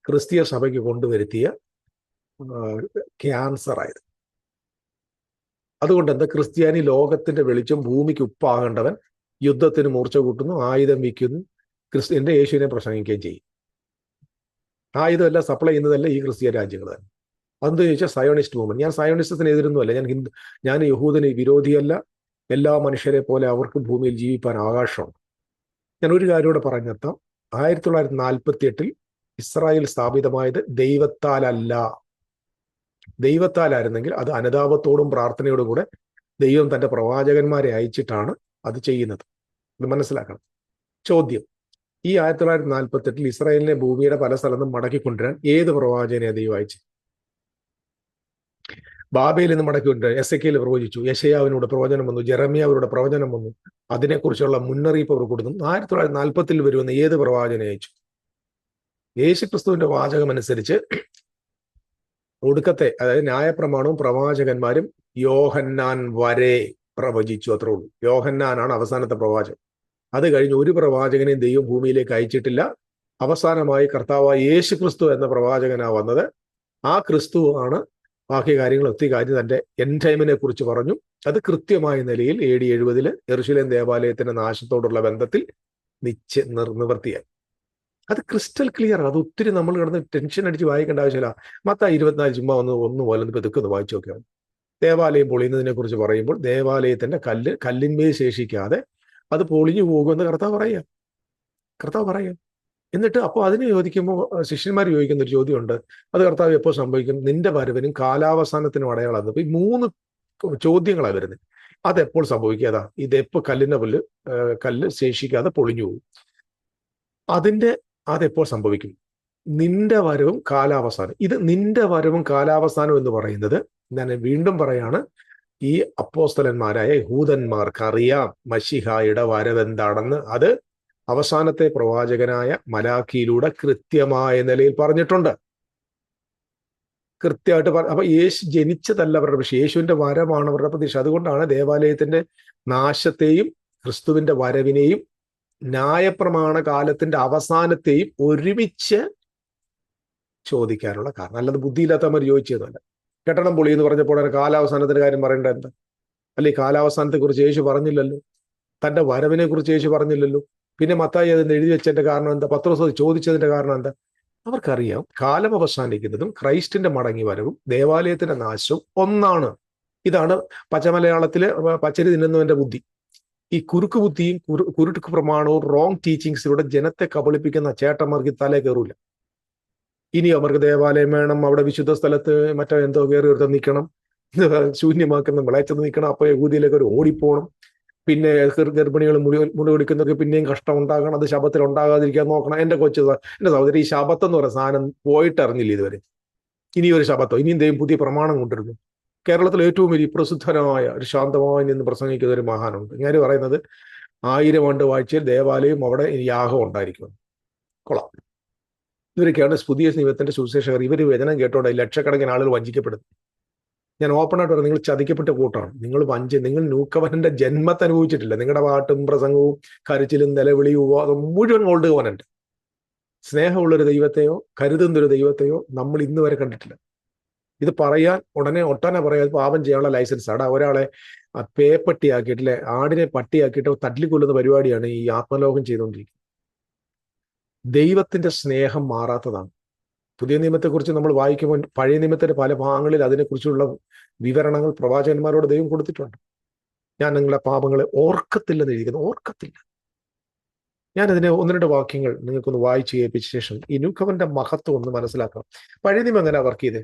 [SPEAKER 1] ക്രിസ്തീയ സഭയ്ക്ക് കൊണ്ടുവരുത്തിയ ക്യാൻസർ ആയത് അതുകൊണ്ട് എന്താ ക്രിസ്ത്യാനി ലോകത്തിന്റെ വെളിച്ചം ഭൂമിക്ക് ഉപ്പാകേണ്ടവൻ യുദ്ധത്തിന് മൂർച്ച കൂട്ടുന്നു ആയുധം വിൽക്കുന്നു ക്രിസ്ത്യന്റെ യേശുവിനെ പ്രസംഗിക്കുകയും ചെയ്യും. ആയുധമല്ല സപ്ലൈ ചെയ്യുന്നതല്ല ഈ ക്രിസ്ത്യ രാജ്യങ്ങൾ തന്നെ. അതെന്ത് ചോദിച്ചാൽ സയോണിസ്റ്റ് മൂവ്മെന്റ് ഞാൻ സയോണിസ്റ്റത്തിന് എതിരൊന്നുമല്ല. ഞാൻ ഹിന്ദു ഞാൻ യഹൂദന് വിരോധിയല്ല. എല്ലാ മനുഷ്യരെ പോലെ അവർക്കും ഭൂമിയിൽ ജീവിക്കാൻ അവകാശമുണ്ട്. ഞാൻ ഒരു കാര്യം കൂടെ പറഞ്ഞെത്താം ആയിരത്തി തൊള്ളായിരത്തി നാൽപ്പത്തി എട്ടിൽ ഇസ്രായേൽ സ്ഥാപിതമായത് ദൈവത്താലല്ല. ദൈവത്താലായിരുന്നെങ്കിൽ അത് അനുതാപത്തോടും പ്രാർത്ഥനയോടും കൂടെ ദൈവം തന്റെ പ്രവാചകന്മാരെ അയച്ചിട്ടാണ് അത് ചെയ്യുന്നത്. ഇത് മനസ്സിലാക്കണം. ചോദ്യം. ഈ ആയിരത്തി തൊള്ളായിരത്തി നാൽപ്പത്തി എട്ടിൽ ഇസ്രായേലിനെ ഭൂമിയുടെ പല സ്ഥലത്തും മടക്കി കൊണ്ടുവരാൻ ഏത് പ്രവാചകനെ ദൈവം അയച്ചു? ബാബയിൽ നിന്ന് മടക്കി കൊണ്ടുവരാൻ എസ് എ കെയിൽ പ്രവചിച്ചു. യശയാവിനോട് പ്രവചനം വന്നു. ജെറമിയാവിനോട് പ്രവചനം വന്നു. അതിനെക്കുറിച്ചുള്ള മുന്നറിയിപ്പ് അവർ കൊടുത്തു ആയിരത്തി തൊള്ളായിരത്തി നാൽപ്പത്തിൽ വരുമെന്ന് ഏത് പ്രവാചകനെ അയച്ചു? യേശുക്രിസ്തുവിന്റെ വാചകമനുസരിച്ച് ഒടുക്കത്തെ അതായത് ന്യായപ്രമാണവും പ്രവാചകന്മാരും യോഹന്നാൻ വരെ പ്രവചിച്ചു അത്രേ ഉള്ളൂ. യോഹന്നാനാണ് അവസാനത്തെ പ്രവാചകൻ. അത് കഴിഞ്ഞ് ഒരു പ്രവാചകനെയും ദൈവം ഭൂമിയിലേക്ക് അയച്ചിട്ടില്ല. അവസാനമായി കർത്താവായ യേശു ക്രിസ്തു എന്ന പ്രവാചകനാ വന്നത്. ആ ക്രിസ്തു ആണ് ബാക്കി കാര്യങ്ങൾ ഒത്തിരി കാര്യം തന്റെ എൻ ടൈമിനെ കുറിച്ച് പറഞ്ഞു. അത് കൃത്യമായ നിലയിൽ എ ഡി എഴുപതിൽ എറുശിലേം ദേവാലയത്തിന്റെ നാശത്തോടുള്ള ബന്ധത്തിൽ നിശ്ച നിർ നിവർത്തിയായി. അത് ക്രിസ്റ്റൽ ക്ലിയർ ആണ്. അത് ഒത്തിരി നമ്മൾ കിടന്ന് ടെൻഷൻ അടിച്ച് വായിക്കേണ്ട ആവശ്യമില്ല. മത്ത ഇരുപത്തിനാല് ചുമ്മാ ഒന്ന് ഒന്ന് പോലെ ഒന്ന് പെതുക്കൊന്ന് വായിച്ചു നോക്കിയാൽ ദേവാലയം പൊളിയുന്നതിനെ കുറിച്ച് പറയുമ്പോൾ ദേവാലയത്തിന്റെ കല്ല് കല്ലിന്മേൽ ശേഷിക്കാതെ അത് പൊളിഞ്ഞു പോകുമെന്ന് കർത്താവ് പറയുക. കർത്താവ് പറയുക. എന്നിട്ട് അപ്പോൾ അതിനെ ചോദിക്കുമ്പോൾ ശിഷ്യന്മാർ ചോദിക്കുന്ന ഒരു ചോദ്യമുണ്ട്. അത് കർത്താവ് എപ്പോൾ സംഭവിക്കും? നിന്റെ വരവിനും കാലാവസാനത്തിനും അടയാളം അപ്പൊ ഈ മൂന്ന് ചോദ്യങ്ങളാണ് വരുന്നത്. അതെപ്പോൾ സംഭവിക്കാതാ ഇതെപ്പോൾ കല്ലിന്റെ പുല്ല് കല്ല് ശേഷിക്കാതെ പൊളിഞ്ഞു പോകും. അതിന്റെ അതെപ്പോൾ സംഭവിക്കും? നിന്റെ വരവും കാലാവസാനം. ഇത് നിന്റെ വരവും കാലാവസാനം എന്ന് പറയുന്നത് ഞാൻ വീണ്ടും പറയാണ് ഈ അപ്പോസ്തലന്മാരായ യഹൂദന്മാർക്ക് അറിയാം മഷിഹായുടെ വരവ് എന്താണെന്ന് അത് അവസാനത്തെ പ്രവാചകനായ മലാഖിയിലൂടെ കൃത്യമായ നിലയിൽ പറഞ്ഞിട്ടുണ്ട്. കൃത്യമായിട്ട് പറ അപ്പൊ യേശു ജനിച്ചതല്ല അവരുടെ പക്ഷെ യേശുവിന്റെ വരമാണ് അവരുടെ പ്രതീക്ഷ. അതുകൊണ്ടാണ് ദേവാലയത്തിന്റെ നാശത്തെയും ക്രിസ്തുവിന്റെ വരവിനെയും ന്യായപ്രമാണ കാലത്തിന്റെ അവസാനത്തെയും ഒരുമിച്ച് ചോദിക്കാനുള്ള കാരണം. അല്ലാതെ ബുദ്ധിയില്ലാത്തവർ ചോദിച്ചതല്ല കെട്ടണം പൊളി എന്ന് പറഞ്ഞപ്പോൾ കാലാവസാനത്തിന്റെ കാര്യം പറയേണ്ട എന്താ? അല്ലെ കാലാവസാനത്തെ കുറിച്ച് യേശു പറഞ്ഞില്ലല്ലോ? തന്റെ വരവിനെ കുറിച്ച് യേശു പറഞ്ഞില്ലല്ലോ? പിന്നെ മത്തായി അതിന് എഴുതി വെച്ചതിന്റെ കാരണം എന്താ? പത്രോസ് ചോദിച്ചതിന്റെ കാരണം എന്താ? അവർക്കറിയാം കാലം അവസാനിക്കുന്നതും ക്രൈസ്റ്റിന്റെ മടങ്ങി വരവും ദേവാലയത്തിന്റെ നാശവും ഒന്നാണ്. ഇതാണ് പച്ചമലയാളത്തിലെ പച്ചരി തിന്നുന്നവന്റെ ബുദ്ധി. ഈ കുറുക്ക് ബുദ്ധിയും കുരുട്ടുക്ക് പ്രമാണവും റോങ് ടീച്ചിങ്സിലൂടെ ജനത്തെ കബളിപ്പിക്കുന്ന ചേട്ടന്മാർക്ക് തലേ കയറൂല. ഇനി അവർക്ക് ദേവാലയം വേണം അവിടെ വിശുദ്ധ സ്ഥലത്ത് മറ്റോ എന്തോ കയറി ഒരുത്തം നിൽക്കണം ശൂന്യമാക്കുന്ന വിളയച്ചത് നിൽക്കണം അപ്പൊ യഹൂദിയിലേക്ക് ഒരു ഓടിപ്പോണം. പിന്നെ ഗർഭിണികൾ മുടി മുടി കൊടുക്കുന്നവർക്ക് പിന്നെയും കഷ്ടം ഉണ്ടാകണം അത് ശബത്തിൽ ഉണ്ടാകാതിരിക്കാൻ നോക്കണം. എന്റെ കൊച്ചു എന്റെ സഹോദരി ഈ ശബത്ത് എന്ന് പറയുന്ന സാധനം പോയിട്ട് അറിഞ്ഞില്ല ഇതുവരെ? ഇനി ഒരു ശബത്തോ? ഇനി എന്തെങ്കിലും പുതിയ പ്രമാണം കൊണ്ടിരുന്നു കേരളത്തിൽ ഏറ്റവും വലിയ പ്രസിദ്ധനമായ ഒരു ശാന്തമായി നിന്ന് പ്രസംഗിക്കുന്ന ഒരു മഹാനുണ്ട്. ഞാൻ പറയുന്നത് ആയിരം ആണ്ട് വാഴ്ചയിൽ ദേവാലയം അവിടെ യാഗം ഉണ്ടായിരിക്കും കൊള്ളാം. ഇവരൊക്കെയാണ് പുതിയ നിയമത്തിന്റെ സുവിശേഷകർ. ഇവർ വചനം കേട്ടോടെ ലക്ഷക്കണക്കിന് ആളുകൾ വഞ്ചിക്കപ്പെടുന്നു. ഞാൻ ഓപ്പൺ ആയിട്ട് പറഞ്ഞു നിങ്ങൾ ചതിക്കപ്പെട്ട കൂട്ടാണ്. നിങ്ങൾ വഞ്ചി നിങ്ങൾ നൂക്കവനന്റെ ജന്മത്തെ അനുഭവിച്ചിട്ടില്ല. നിങ്ങളുടെ പാട്ടും പ്രസംഗവും കരച്ചിലും നിലവിളിയും ഉപവാദം മുഴുവൻ ഓൾഡ് കവനുണ്ട് സ്നേഹമുള്ളൊരു ദൈവത്തെയോ കരുതുന്നൊരു ദൈവത്തെയോ നമ്മൾ ഇന്ന് വരെ കണ്ടിട്ടില്ല. ഇത് പറയാൻ ഉടനെ ഒട്ടനെ പറയാൻ പാപം ചെയ്യാനുള്ള ലൈസൻസ് ആണ് ഒരാളെ പേപ്പട്ടിയാക്കിയിട്ടില്ലേ ആടിനെ പട്ടിയാക്കിയിട്ട് തട്ടിക്കൊല്ലുന്ന പരിപാടിയാണ് ഈ ആത്മലോകം ചെയ്തുകൊണ്ടിരിക്കുന്നത്. ദൈവത്തിന്റെ സ്നേഹം മാറാത്തതാണ്. പുതിയ നിയമത്തെക്കുറിച്ച് നമ്മൾ വായിക്കുമ്പോൾ പഴയ നിയമത്തിന്റെ പല ഭാഗങ്ങളിൽ അതിനെക്കുറിച്ചുള്ള വിവരണങ്ങൾ പ്രവാചകന്മാരോട് ദൈവം കൊടുത്തിട്ടുണ്ട്. ഞാൻ നിങ്ങളുടെ പാപങ്ങളെ ഓർക്കത്തില്ലെന്ന് എഴുതിക്കുന്നു ഓർക്കത്തില്ല. ഞാൻ അതിനെ ഒന്ന് രണ്ട് വാക്യങ്ങൾ നിങ്ങൾക്കൊന്ന് വായിച്ചു കേൾപ്പിച്ച ശേഷം ഈ ന്യൂക്കവന്റെ മഹത്വം ഒന്ന് മനസ്സിലാക്കണം. പഴയ നിയമം എങ്ങനെ വർക്ക് ചെയ്തേ?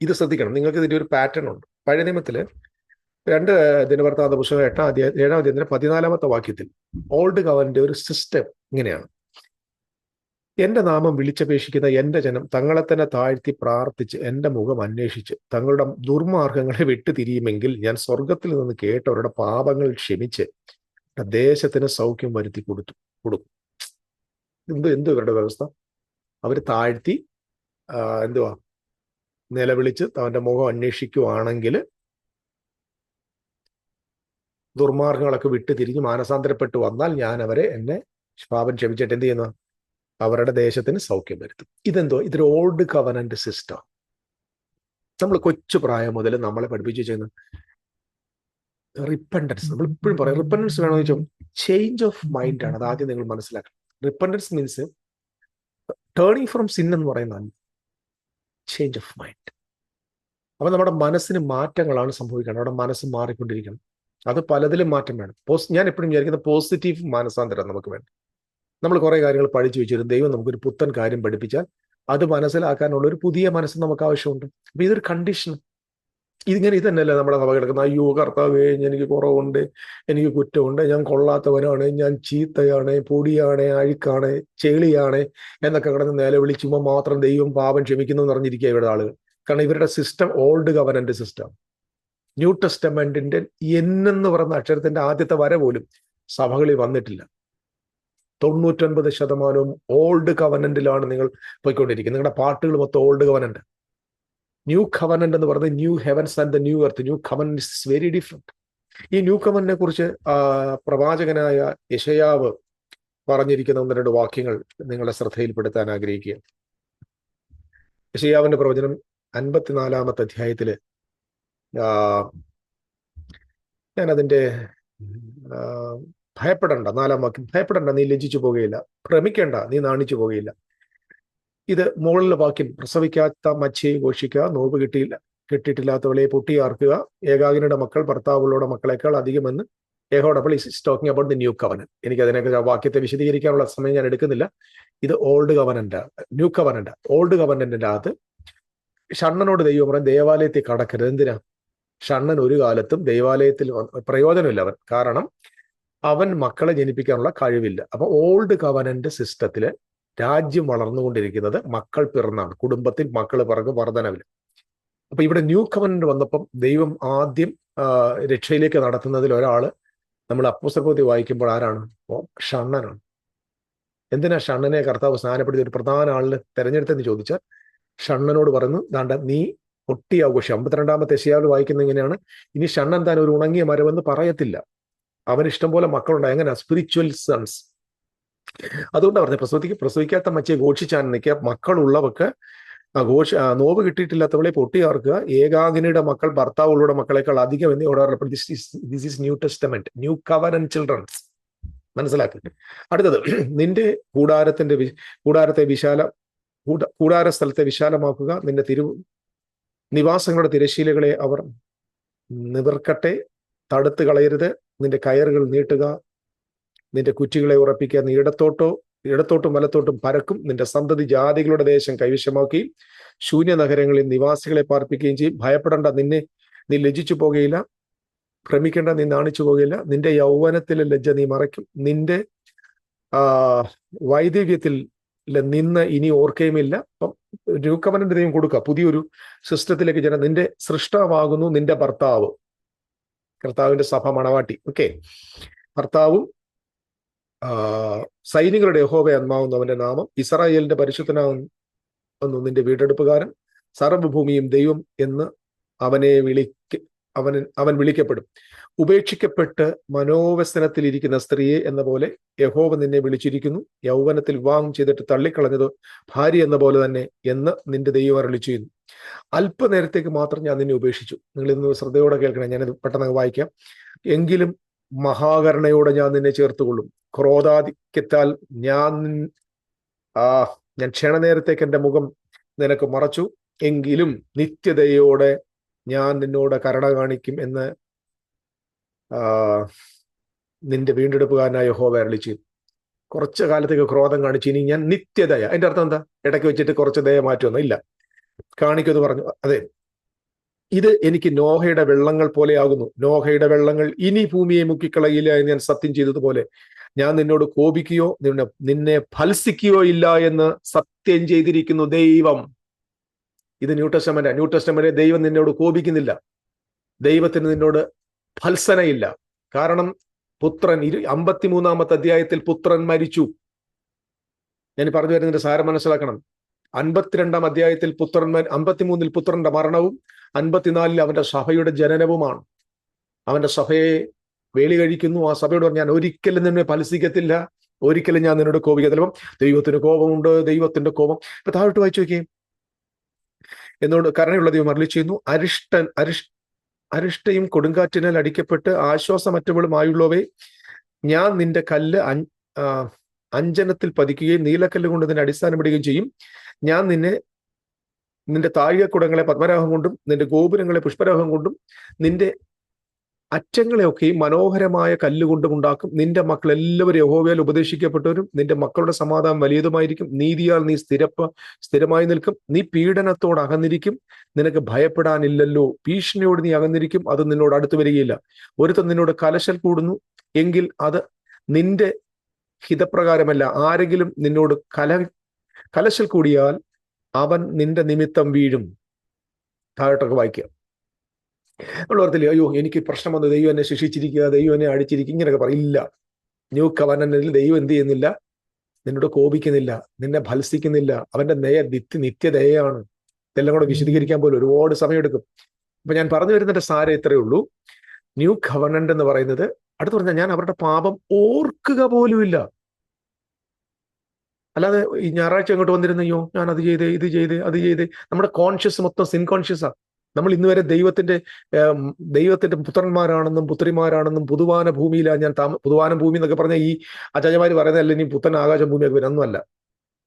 [SPEAKER 1] ഇത് ശ്രദ്ധിക്കണം. നിങ്ങൾക്ക് ഇതിന്റെ ഒരു പാറ്റേൺ ഉണ്ട്. പഴയ നിയമത്തിൽ രണ്ട് ദിനവർത്താന്ത പുസ്തകം എട്ടാം അധ്യായം ഏഴാം അധ്യായത്തിന്റെ പതിനാലാമത്തെ വാക്യത്തിൽ ഓൾഡ് ഗവൺമെന്റ് ഒരു സിസ്റ്റം ഇങ്ങനെയാണ്. എന്റെ നാമം വിളിച്ചപേക്ഷിക്കുന്ന എന്റെ ജനം തങ്ങളെ തന്നെ താഴ്ത്തി പ്രാർത്ഥിച്ച് എന്റെ മുഖം അന്വേഷിച്ച് തങ്ങളുടെ ദുർമാർഗങ്ങളെ വിട്ടുതിരിയുമെങ്കിൽ ഞാൻ സ്വർഗത്തിൽ നിന്ന് കേട്ടവരുടെ പാപങ്ങൾ ക്ഷമിച്ച് ദേശത്തിന് സൗഖ്യം വരുത്തി കൊടുത്തു കൊടുക്കും. എന്ത് എന്തോ ഇവരുടെ വ്യവസ്ഥ? അവർ താഴ്ത്തി എന്തുവാ? നിലവിളിച്ച് അവന്റെ മുഖം അന്വേഷിക്കുവാണെങ്കിൽ ദുർമാർഗങ്ങളൊക്കെ വിട്ട് തിരിഞ്ഞ് മാനസാന്തരപ്പെട്ട് വന്നാൽ ഞാൻ അവരെ എന്നെ പാപം ക്ഷമിച്ചിട്ട് എന്ത് ചെയ്യുന്നു? അവരുടെ ദേശത്തിന് സൗഖ്യം വരുത്തും. ഇതെന്തോ? ഇതൊരു ഓൾഡ് കവനന്റ് സിസ്റ്റം നമ്മൾ കൊച്ചു പ്രായം മുതൽ നമ്മളെ പഠിപ്പിച്ചു ചെയ്യുന്ന റിപ്പൻഡൻസ് നമ്മൾ ഇപ്പോഴും പറയാം റിപ്പൻഡൻസ് വേണമെന്ന് വെച്ചാൽ ചേഞ്ച് ഓഫ് മൈൻഡ് ആണ്. അത് ആദ്യം നിങ്ങൾ മനസ്സിലാക്കണം. Repentance means turning from sin എന്ന് പറയുന്നതാണ് ചേഞ്ച് ഓഫ് മൈൻഡ് അപ്പൊ നമ്മുടെ മനസ്സിന് മാറ്റങ്ങളാണ് സംഭവിക്കുന്നത്. നമ്മുടെ മനസ്സ് മാറിക്കൊണ്ടിരിക്കണം. അത് പലതിലും മാറ്റം വേണം. പോസ് ഞാൻ എപ്പോഴും വിചാരിക്കുന്ന പോസിറ്റീവ് മാനസാന്തരം നമുക്ക് വേണം. നമ്മൾ കുറേ കാര്യങ്ങൾ പഠിച്ചു വെച്ചിരുന്നു ദൈവം നമുക്കൊരു പുത്തൻ കാര്യം പഠിപ്പിച്ചാൽ അത് മനസ്സിലാക്കാനുള്ള ഒരു പുതിയ മനസ്സ് നമുക്ക് ആവശ്യമുണ്ട്. അപ്പൊ ഇതൊരു കണ്ടീഷൻ ഇതിങ്ങനെ തന്നെയല്ലേ നമ്മുടെ സഭ കിടക്കുന്നത്? അയ്യോ കർത്താവേ എനിക്ക് കുറവുണ്ട് എനിക്ക് കുറ്റമുണ്ട് ഞാൻ കൊള്ളാത്തവനാണ് ഞാൻ ചീത്തയാണ് പൊടിയാണ് അഴുക്കാണ് ചേളിയാണ് എന്നൊക്കെ കിടന്ന് നിലവിളിച്ചുമ്പോൾ മാത്രം ദൈവം പാപം ക്ഷമിക്കുന്നു എന്ന് പറഞ്ഞിരിക്കുക ഇവരുടെ ആളുകൾ. കാരണം ഇവരുടെ system old covenant system new ടെസ്റ്റമെന്റിന്റെ എന്നെന്ന് പറയുന്ന അക്ഷരത്തിന്റെ ആദ്യത്തെ വര പോലും സഭകളിൽ വന്നിട്ടില്ല. തൊണ്ണൂറ്റൊൻപത് ശതമാനവും ഓൾഡ് കവനന്റിലാണ് നിങ്ങൾ പോയിക്കൊണ്ടിരിക്കുന്നത്. നിങ്ങളുടെ പാട്ടുകൾ മൊത്തം ഓൾഡ് കവനന്റ് ന്യൂ കവനന്റ് എന്ന് പറയുന്നത് new heavens and the new earth new covenant is very different ഈ ന്യൂ കവനെ കുറിച്ച് പ്രവാചകനായ യശയാവ് പറഞ്ഞിരിക്കുന്ന ഒന്ന് രണ്ട് വാക്യങ്ങൾ നിങ്ങളുടെ ശ്രദ്ധയിൽപ്പെടുത്താൻ ആഗ്രഹിക്കുക. യശയാവിന്റെ പ്രവചനം അൻപത്തിനാലാമത്തെ അധ്യായത്തിൽ ഞാൻ അതിന്റെ ഭയപ്പെടണ്ട. നാലാം വാക്യം ഭയപ്പെടണ്ട നീ ലജ്ജിച്ചു പോകുകയില്ല ഭ്രമിക്കേണ്ട നീ നാണിച്ചു പോകുകയില്ല ഇത് മുകളിലെ വാക്യം പ്രസവിക്കാത്ത മച്ചയെ ഘോഷിക്കുക നോവ് കിട്ടിയില്ല കിട്ടിയിട്ടില്ലാത്തവളെ പൊട്ടിയാർക്കുക ഏകാകിനിയുടെ മക്കൾ ഭർത്താവുകളുടെ മക്കളെക്കാൾ അധികമെന്ന് ഏഹോടപ്പോൾ is talking about the new covenant എനിക്ക് അതിനൊക്കെ ആ വാക്യത്തെ വിശദീകരിക്കാനുള്ള സമയം ഞാൻ എടുക്കുന്നില്ല. ഇത് old covenant new covenant old കവനന്റിന്റെ അകത്ത് ഷണ്ണനോട് ദൈവം പറയും ദേവാലയത്തിൽ കടക്കരുത്. എന്തിനാ? ഷണ്ണൻ ഒരു കാലത്തും ദേവാലയത്തിൽ പ്രയോജനമില്ല അവൻ. കാരണം അവൻ മക്കളെ ജനിപ്പിക്കാനുള്ള കഴിവില്ല. അപ്പൊ ഓൾഡ് കവനന്റ് സിസ്റ്റത്തിൽ രാജ്യം വളർന്നുകൊണ്ടിരിക്കുന്നത് മക്കൾ പിറന്നാണ്. കുടുംബത്തിൽ മക്കൾ പിറകു വർധനവിൽ അപ്പൊ ഇവിടെ ന്യൂ കവനന്റ് വന്നപ്പം ദൈവം ആദ്യം രക്ഷയിലേക്ക് നടത്തുന്നതിൽ ഒരാൾ നമ്മൾ അപ്പുസ്തകത്തിൽ വായിക്കുമ്പോൾ ആരാണ്? ഷണ്ണനാണ്. എന്തിനാ ഷണ്ണനെ കർത്താവ് സ്നാനപ്പെടുത്തി ഒരു പ്രധാന ആളിനെ തെരഞ്ഞെടുത്തെന്ന് ചോദിച്ചാൽ ഷണ്ണനോട് പറയുന്നു ദാണ്ട നീ ഒട്ടി ആഘോഷം അമ്പത്തിരണ്ടാമത്തെ ശിയാവിൽ വായിക്കുന്ന ഇങ്ങനെയാണ്. ഇനി ഷണ്ണൻ താൻ ഒരു ഉണങ്ങിയ മരമെന്ന് പറയത്തില്ല. അവന് ഇഷ്ടം പോലെ മക്കളുണ്ടായി എങ്ങനെ സ്പിരിച്വൽ സൺസ് അതുകൊണ്ട് പറഞ്ഞു പ്രസവത്തിക്ക് പ്രസവിക്കാത്ത മച്ചയെ ഘോഷിച്ചാൻ നിൽക്കുക മക്കളുള്ളവർക്ക് ഘോഷ നോവ് കിട്ടിയിട്ടില്ലാത്തവളെ പൊട്ടിയാർക്കുക ഏകാഗിനിയുടെ മക്കൾ ഭർത്താവുകളുടെ മക്കളെക്കാൾ അധികം എന്ന് ഇവിടെ this is new testament new cover and childrens മനസ്സിലാക്കുക അടുത്തത് നിന്റെ കൂടാരത്തിന്റെ കൂടാരത്തെ വിശാല കൂടാര സ്ഥലത്തെ വിശാലമാക്കുക നിന്റെ തിരു നിവാസങ്ങളുടെ തിരശീലകളെ അവർ നിവർക്കട്ടെ തടുത്ത് കളയരുത് നിന്റെ കയറുകൾ നീട്ടുക നിന്റെ കുറ്റികളെ ഉറപ്പിക്കുക നീ ഇടത്തോട്ടോ ഇടത്തോട്ടും വലത്തോട്ടും പരക്കും. നിന്റെ സന്തതി ജാതികളുടെ ദേശം കൈവശമാക്കുകയും ശൂന്യ നഗരങ്ങളിൽ നിവാസികളെ പാർപ്പിക്കുകയും ചെയ്യും. ഭയപ്പെടേണ്ട നിന്നെ നീ ലജ്ജിച്ചു പോകുകയില്ല. ഭ്രമിക്കേണ്ട നീ നാണിച്ചു പോകുകയില്ല. നിന്റെ യൗവനത്തിലെ ലജ്ജ നീ മറയ്ക്കും. നിന്റെ വൈദവ്യത്തിൽ നിന്ന് ഇനി ഓർക്കുകയുമില്ല അപ്പം ന്യൂക്കമനന്റെ ദൈവം കൊടുക്കുക. പുതിയൊരു സിസ്റ്റത്തിലേക്ക് ജനം നിന്റെ സൃഷ്ടാവാകുന്നു നിന്റെ ഭർത്താവ്. കർത്താവിന്റെ സഭ മണവാട്ടി. ഓക്കെ? ഭർത്താവും സൈനികരുടെ യഹോവ എന്നാവുന്നു അവന്റെ നാമം ഇസ്രായേലിന്റെ പരിശുദ്ധനാവുന്നു നിന്റെ വീണ്ടെടുപ്പുകാരൻ സർവഭൂമിയും ദൈവം എന്ന് അവനെ വിളിക്ക അവൻ അവൻ വിളിക്കപ്പെടും. ഉപേക്ഷിക്കപ്പെട്ട് മനോവ്യസനത്തിലിരിക്കുന്ന സ്ത്രീയെ എന്ന പോലെ യഹോവ നിന്നെ വിളിച്ചിരിക്കുന്നു. യൗവനത്തിൽ വിവാഹം ചെയ്തിട്ട് തള്ളിക്കളഞ്ഞത് ഭാര്യ എന്ന പോലെ തന്നെ എന്ന് നിന്റെ ദൈവം അരളി ചെയ്യുന്നു. അല്പനേരത്തേക്ക് മാത്രം ഞാൻ നിന്നെ ഉപേക്ഷിച്ചു. നിങ്ങൾ ഇന്ന് ശ്രദ്ധയോടെ കേൾക്കണേ ഞാനത് പെട്ടെന്ന് വായിക്കാം. എങ്കിലും മഹാകരുണയോടെ ഞാൻ നിന്നെ ചേർത്തുകൊള്ളും. ക്രോധാധിക്യത്താൽ ഞാൻ ആ ഞാൻ ക്ഷണനേരത്തേക്ക് എന്റെ മുഖം നിനക്ക് മറച്ചു. എങ്കിലും നിത്യതയോടെ ഞാൻ നിന്നോട് കരുണ കാണിക്കും എന്ന് നിന്റെ വീണ്ടെടുപ്പുകാരനായ യഹോവ അരുളി കുറച്ച് കാലത്തേക്ക് ക്രോധം കാണിച്ചു ഇനി ഞാൻ നിത്യതയ. അതിന്റെ അർത്ഥം എന്താ? ഇടയ്ക്ക് വെച്ചിട്ട് കുറച്ച് ദയ മാറ്റൊന്നും ഇല്ല. കാണിക്കുമെന്ന് പറഞ്ഞു. അതെ. ഇത് എനിക്ക് നോഹയുടെ വെള്ളങ്ങൾ പോലെയാകുന്നു. നോഹയുടെ വെള്ളങ്ങൾ ഇനി ഭൂമിയെ മുക്കിക്കളയില്ല എന്ന് ഞാൻ സത്യം ചെയ്തതുപോലെ ഞാൻ നിന്നോട് കോപിക്കുകയോ നിന്നെ നിന്നെ ഫൽസിക്കുകയോ ഇല്ല എന്ന് സത്യം ചെയ്തിരിക്കുന്നു ദൈവം. ഇത് ന്യൂ ടെസ്റ്റമെന്റ് ന്യൂ ദൈവം നിന്നോട് കോപിക്കുന്നില്ല. ദൈവത്തിന് നിന്നോട് ഫത്സനയില്ല. കാരണം പുത്രൻ ഇരു അമ്പത്തിമൂന്നാമത്തെ അധ്യായത്തിൽ പുത്രൻ മരിച്ചു. ഞാൻ പറഞ്ഞു വരുന്നതിന്റെ സാരം മനസ്സിലാക്കണം. അൻപത്തിരണ്ടാം അധ്യായത്തിൽ പുത്രൻ മ- അമ്പത്തിമൂന്നിൽ പുത്രന്റെ മരണവും അൻപത്തിനാലിൽ അവന്റെ സഭയുടെ ജനനവുമാണ്. അവന്റെ സഭയെ വേളി കഴിക്കുന്നു. ആ സഭയോട് ഞാൻ ഒരിക്കലും നിന്നെ ഫലസിക്കത്തില്ല ഒരിക്കലും ഞാൻ നിന്നോട് കോപിക്കത്തില്ല. അപ്പം ദൈവത്തിന് കോപമുണ്ട്. ദൈവത്തിന്റെ കോപം. ഇപ്പൊ താഴോട്ട് വായിച്ചു നോക്കിയേ. എന്നോട് കരുണയുള്ള ദൈവം അറിയിച്ചു ചെയ്യുന്നു. അരിഷ്ടൻ അരിഷ് അരിഷ്ടയും കൊടുങ്കാറ്റിനാൽ അടിക്കപ്പെട്ട് ആശ്വാസമറ്റവളുമായുള്ളവേ ഞാൻ നിന്റെ കല്ല് അഞ്ജനത്തിൽ പതിക്കുകയും നീലക്കല്ല് കൊണ്ട് നിന്നെ അടിസ്ഥാനപ്പെടുകയും ചെയ്യും. ഞാൻ നിന്നെ നിന്റെ താഴികക്കുടങ്ങളെ പത്മരാഗം കൊണ്ടും നിന്റെ ഗോപുരങ്ങളെ പുഷ്പരാഗം കൊണ്ടും നിന്റെ അറ്റങ്ങളെയൊക്കെയും മനോഹരമായ കല്ലുകൊണ്ടും ഉണ്ടാക്കും. നിന്റെ മക്കൾ എല്ലാവരും യഹോവയാൽ ഉപദേശിക്കപ്പെട്ടവരും നിന്റെ മക്കളുടെ സമാധാനം വലിയതുമായിരിക്കും. നീതിയാൽ നീ സ്ഥിരപ്പ സ്ഥിരമായി നിൽക്കും. നീ പീഡനത്തോട് അകന്നിരിക്കും. നിനക്ക് ഭയപ്പെടാനില്ലല്ലോ. ഭീഷണിയോട് നീ അകന്നിരിക്കും. അത് നിന്നോട് അടുത്തു വരികയില്ല. ഒരുത്തൻ നിന്നോട് കലശൽ കൂടുന്നു. എങ്കിൽ അത് നിന്റെ ഹിതപ്രകാരമല്ല. ആരെങ്കിലും നിന്നോട് കല കലശൽ കൂടിയാൽ അവൻ നിന്റെ നിമിത്തം വീഴും. താഴോട്ടൊക്കെ വായിക്കുക. നമ്മൾ ഓർത്തില്ലേ അയ്യോ എനിക്ക് പ്രശ്നം വന്നു ദൈവം എന്നെ ശിക്ഷിച്ചിരിക്കുക ദൈവം എന്നെ അടിച്ചിരിക്കുക ഇങ്ങനെയൊക്കെ പറയില്ല ന്യൂ കവനനിൽ ദൈവം എന്ത് ചെയ്യുന്നില്ല? നിന്നോട് കോപിക്കുന്നില്ല നിന്നെ ഭത്സിക്കുന്നില്ല. അവന്റെ നയ നിത്യ നിത്യദയാണ് ഇതെല്ലാം കൂടെ വിശദീകരിക്കാൻ പോലും ഒരുപാട് സമയമെടുക്കും. അപ്പൊ ഞാൻ പറഞ്ഞു വരുന്നതിന്റെ സാരം ഇത്രയേ ഉള്ളൂ. ന്യൂ കവനന്റ് എന്ന് പറയുന്നത് അടുത്ത് പറഞ്ഞാൽ ഞാൻ അവരുടെ പാപം ഓർക്കുക പോലുമില്ല അല്ലാതെ ഈ ഞായറാഴ്ച അങ്ങോട്ട് വന്നിരുന്നയ്യോ ഞാൻ അത് ചെയ്ത് ഇത് ചെയ്ത് അത് ചെയ്ത്. നമ്മുടെ കോൺഷ്യസ് മൊത്തം ആണ് നമ്മൾ ഇന്ന് വരെ ദൈവത്തിന്റെ ദൈവത്തിന്റെ പുത്രന്മാരാണെന്നും പുത്രിമാരാണെന്നും പുതുവാന ഭൂമിയിലാണ് ഞാൻ താമ പുതുവാന ഭൂമി എന്നൊക്കെ പറഞ്ഞ ഈ അച്ചാര്യമാര് പറയുന്നതല്ല ഇനി പുത്തൻ ആകാശ ഭൂമിയൊക്കെ വരുന്നല്ല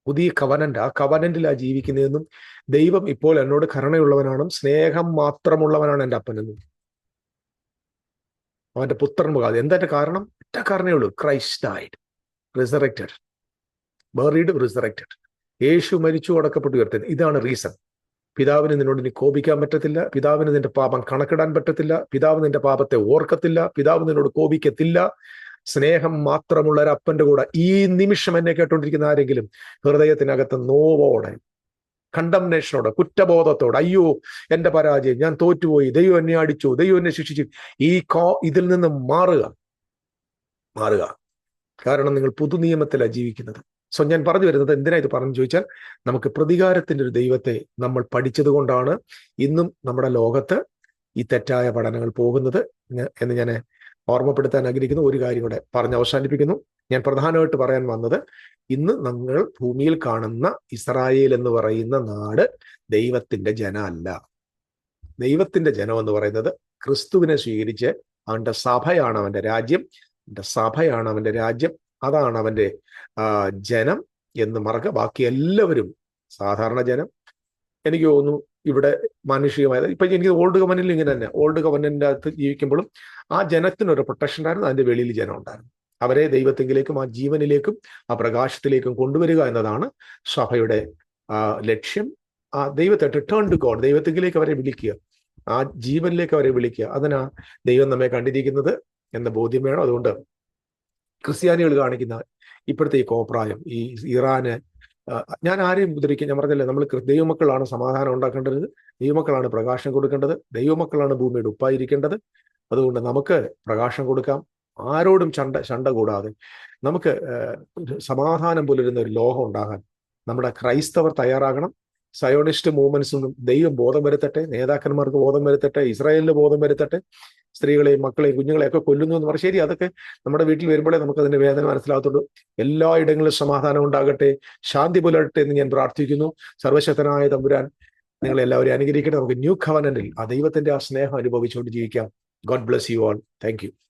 [SPEAKER 1] പുതിയ കവനന്റ് ആ കവനന്റിലാ ജീവിക്കുന്നതെന്നും ദൈവം ഇപ്പോൾ എന്നോട് കരുണയുള്ളവനാണ് സ്നേഹം മാത്രമുള്ളവനാണ് എന്റെ അപ്പനെന്നും അവന്റെ പുത്രൻ മുഖാതെ എന്താ അതിന്റെ കാരണം? ഒറ്റ കാരണമേ ഉള്ളൂ. ക്രൈസ്റ്റ് ആയിട്ട് റിസറക്റ്റഡ് ബറീഡ് റിസറക്റ്റഡ് യേശു മരിച്ചു അടക്കപ്പെട്ടു ഉയർത്തുന്നത് ഇതാണ് റീസൺ പിതാവിന് നിന്നോട് ഇനി കോപിക്കാൻ പറ്റത്തില്ല. പിതാവിന് നിന്റെ പാപം കണക്കിടാൻ പറ്റത്തില്ല. പിതാവ് നിന്റെ പാപത്തെ ഓർക്കത്തില്ല. പിതാവ് നിന്നോട് കോപിക്കത്തില്ല. സ്നേഹം മാത്രമുള്ള ഒരു അപ്പന്റെ കൂടെ ഈ നിമിഷം എന്നെ കേട്ടോണ്ടിരിക്കുന്ന ആരെങ്കിലും ഹൃദയത്തിനകത്ത് നോവോടെ കണ്ടംനേഷനോടെ കുറ്റബോധത്തോട് അയ്യോ എന്റെ പരാജയം ഞാൻ തോറ്റുപോയി ദൈവം എന്നെ അടിച്ചു ദൈവം എന്നെ ശിക്ഷിച്ചു. ഈ കോ ഇതിൽ നിന്ന് മാറുക മാറുക. കാരണം നിങ്ങൾ പുതു നിയമത്തിലാണ് ജീവിക്കുന്നത്. സോ ഞാൻ പറഞ്ഞു വരുന്നത് എന്തിനാ ഇത് പറഞ്ഞു ചോദിച്ചാൽ നമുക്ക് പ്രതികാരത്തിന്റെ ഒരു ദൈവത്തെ നമ്മൾ പഠിച്ചത് കൊണ്ടാണ് ഇന്നും നമ്മുടെ ലോകത്ത് ഈ തെറ്റായ പഠനങ്ങൾ പോകുന്നത് എന്ന് ഞാൻ ഓർമ്മപ്പെടുത്താൻ ആഗ്രഹിക്കുന്നു. ഒരു കാര്യം കൂടെ പറഞ്ഞ് അവസാനിപ്പിക്കുന്നു. ഞാൻ പ്രധാനമായിട്ട് പറയാൻ വന്നത് ഇന്ന് നമ്മൾ ഭൂമിയിൽ കാണുന്ന ഇസ്രായേൽ എന്ന് പറയുന്ന നാട് ദൈവത്തിന്റെ ജനമല്ല. ദൈവത്തിന്റെ ജനം എന്ന് പറയുന്നത് ക്രിസ്തുവിനെ സ്വീകരിച്ച് അവന്റെ സഭയാണ് അവന്റെ രാജ്യം. അവന്റെ സഭയാണ് അവന്റെ രാജ്യം. അതാണ് അവന്റെ ജനം എന്ന് മറക്കുക ബാക്കി എല്ലാവരും സാധാരണ ജനം. എനിക്ക് തോന്നുന്നു ഇവിടെ മാനുഷികമായത് ഇപ്പൊ എനിക്ക് ഓൾഡ് ഗവൺമെന്റിൽ ഇങ്ങനെ തന്നെ. ഓൾഡ് ഗവൺമെന്റിന്റെ അകത്ത് ജീവിക്കുമ്പോഴും ആ ജനത്തിനൊരു പ്രൊട്ടക്ഷൻ ഉണ്ടായിരുന്നു. അതിന്റെ വെളിയിൽ ജനം ഉണ്ടായിരുന്നു. അവരെ ദൈവത്തെങ്കിലേക്കും ആ ജീവനിലേക്കും ആ പ്രകാശത്തിലേക്കും കൊണ്ടുവരിക എന്നതാണ് സഭയുടെ ലക്ഷ്യം. ആ ദൈവത്തെ റിട്ടേൺ ടു ഗോഡ് ദൈവത്തെങ്കിലേക്ക് അവരെ വിളിക്കുക. ആ ജീവനിലേക്ക് അവരെ വിളിക്കുക. അതിനാ ദൈവം നമ്മെ കണ്ടിരിക്കുന്നത് എന്ന ബോധ്യം വേണം. അതുകൊണ്ട് ക്രിസ്ത്യാനികൾ കാണിക്കുന്ന ഇപ്പോഴത്തെ ഈ കോപ്രായം ഈ ഇറാന് ഞാൻ ആരെയും ഉദ്ധരിക്കുക ഞാൻ പറഞ്ഞില്ല നമ്മൾ ദൈവമക്കളാണ് സമാധാനം ഉണ്ടാക്കേണ്ടത്. ദൈവമക്കളാണ് പ്രകാശം കൊടുക്കേണ്ടത്. ദൈവമക്കളാണ് ഭൂമിയുടെ ഉപ്പായിരിക്കേണ്ടത്. അതുകൊണ്ട് നമുക്ക് പ്രകാശം കൊടുക്കാം. ആരോടും ചണ്ട ചണ്ട കൂടാതെ നമുക്ക് സമാധാനം പുലരുന്ന ഒരു ലോകം ഉണ്ടാകാൻ നമ്മുടെ ക്രൈസ്തവർ തയ്യാറാകണം. സയോണിസ്റ്റ് മൂവ്മെന്റ്സിനും ദൈവം ബോധം വരുത്തട്ടെ നേതാക്കന്മാർക്ക് ബോധം വരുത്തട്ടെ ഇസ്രായേലിന് ബോധം വരുത്തട്ടെ സ്ത്രീകളെയും മക്കളെയും കുഞ്ഞുങ്ങളെയൊക്കെ കൊല്ലുന്നു എന്ന് പറഞ്ഞാൽ ശരി അതൊക്കെ നമ്മുടെ വീട്ടിൽ വരുമ്പോഴേ നമുക്ക് അതിന്റെ വേദന മനസ്സിലാകത്തുള്ളൂ. എല്ലാ ഇടങ്ങളിലും സമാധാനം ഉണ്ടാകട്ടെ ശാന്തി പുലരട്ടെ എന്ന് ഞാൻ പ്രാർത്ഥിക്കുന്നു. സർവശക്തനായ തമ്പുരാൻ നിങ്ങൾ എല്ലാവരെയും അനുഗ്രഹിക്കട്ടെ. നമുക്ക് ന്യൂ ഖവനന്റിൽ ആ ദൈവത്തിന്റെ ആ സ്നേഹം അനുഭവിച്ചുകൊണ്ട് ജീവിക്കാം. God bless you all thank